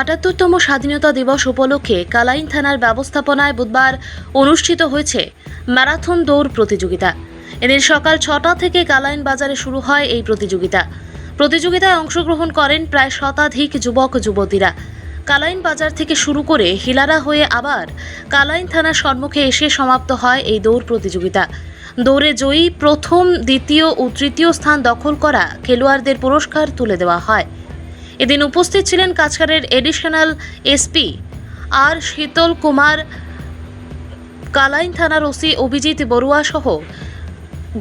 আটাত্তরতম স্বাধীনতা দিবস উপলক্ষে কালাইন থানার ব্যবস্থাপনায় বুধবার অনুষ্ঠিত হয়েছে ম্যারাথন দৌড় প্রতিযোগিতা। এদিন সকাল ছটা থেকে কালাইন বাজারে শুরু হয় এই প্রতিযোগিতা। প্রতিযোগিতায় অংশগ্রহণ করেন প্রায় শতাধিক যুবক, যুবতীরা। কালাইন বাজার থেকে শুরু করে হিলারা হয়ে আবার কালাইন থানার সম্মুখে এসে সমাপ্ত হয় এই দৌড় প্রতিযোগিতা। দৌড়ে জয়ী প্রথম, দ্বিতীয় ও তৃতীয় স্থান দখল করা খেলোয়াড়দের পুরস্কার তুলে দেওয়া হয়। এদিন উপস্থিত ছিলেন কাছাড়ের এডিশনাল এসপি আর শীতল কুমার কালাইন থানার ওসি অভিজিৎ বড়ুয়া সহ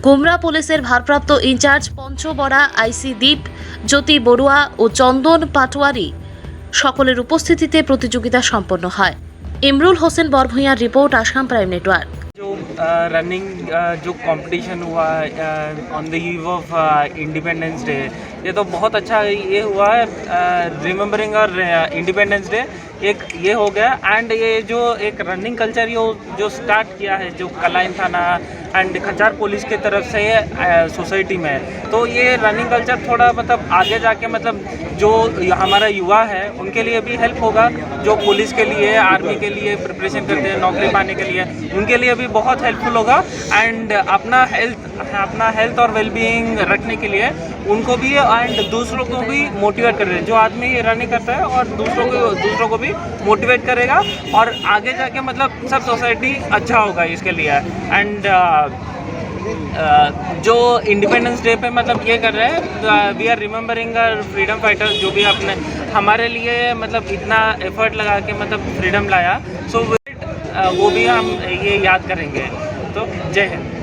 গুমরা পুলিশের ভারপ্রাপ্ত ইনচার্জ পঞ্চবড়া আইসি দ্বীপ জ্যোতি বড়ুয়া ও চন্দন পাটোয়ারি সকলের উপস্থিতিতে প্রতিযোগিতা সম্পন্ন হয় Imrul Hossain বরভূঁইয়ার report Assam prime network जो रनिंग जो कंपटीशन हुआ on the eve of Independence Day ये तो बहुत अच्छा ये हुआ है रिमेम्बरिंग और इंडिपेंडेंस डे एक ये हो गया एंड ये जो एक रनिंग कल्चर ये जो स्टार्ट किया है, जो कलाइन थाना एंड खचार पुलिस की तरफ़ से सोसाइटी में। तो ये रनिंग कल्चर थोड़ा मतलब आगे जाके मतलब जो हमारा युवा है, उनके लिए भी हेल्प होगा, जो पुलिस के लिए आर्मी के लिए प्रिपरेशन करते हैं, नौकरी पाने के लिए, उनके लिए भी बहुत हेल्पफुल होगा। एंड अपना हेल्थ अपना हेल्थ और वेलबींग रखने के लिए उनको भी एंड दूसरों को भी मोटिवेट कर रहे हैं। जो आदमी रनिंग करता है और दूसरों को दूसरों को भी मोटिवेट करेगा और आगे जाके मतलब सब सोसाइटी अच्छा होगा इसके लिए। एंड जो इंडिपेंडेंस डे पे मतलब ये कर रहे हैं we are remembering freedom fighters जो भी आपने हमारे लिए मतलब इतना एफर्ट लगा के मतलब फ्रीडम लाया। सो so, वो भी हम ये याद करेंगे। तो जय हिंद।